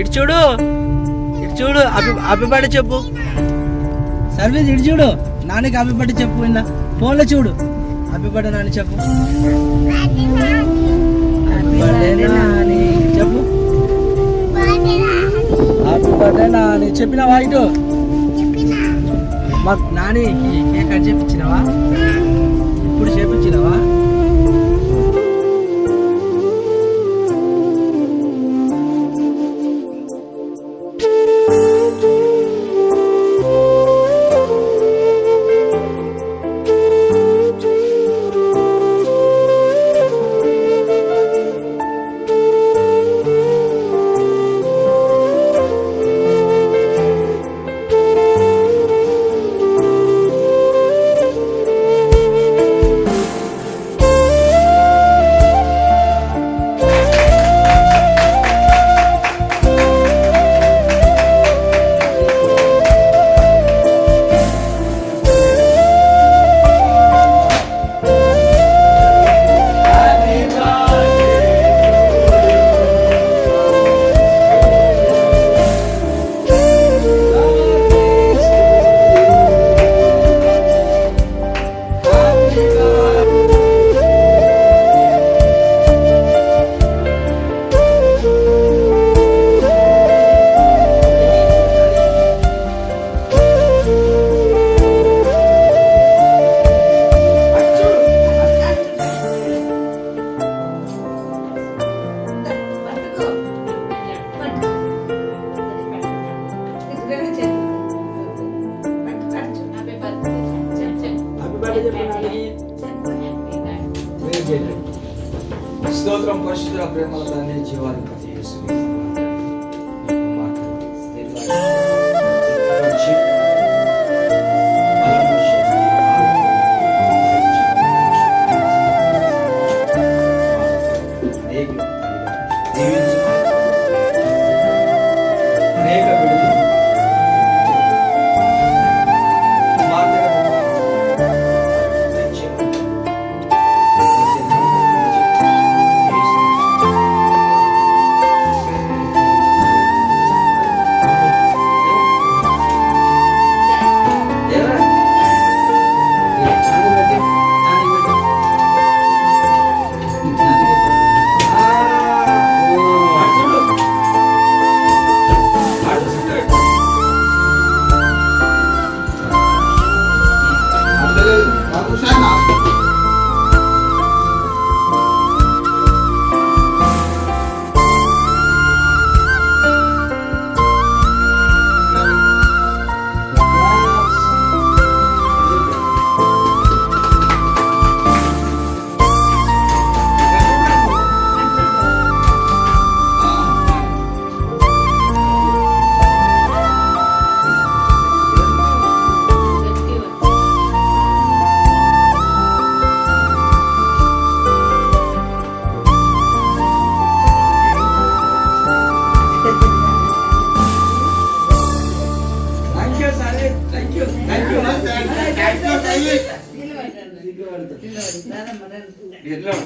ఇటు చూడు. ఇటు చూడు. అభి అభిపడి చెప్పు. సర్వీస్ ఇటు చూడు. నాన్నకి అభిపడి చెప్పు ఇందా ఫోన్లో చూడు. అభిపడి నాని చెప్పు. చెప్పు. బర్త్డే నాని చెప్పినావా ఇటు? మా నాని కేక్ కట్ చేపించినావా? స్తోత్రం పరిశుద్ధ ప్రేమల తండ్రి జీవాన్ని ప్రతి యేసు എടുത്ത് എല്ലാം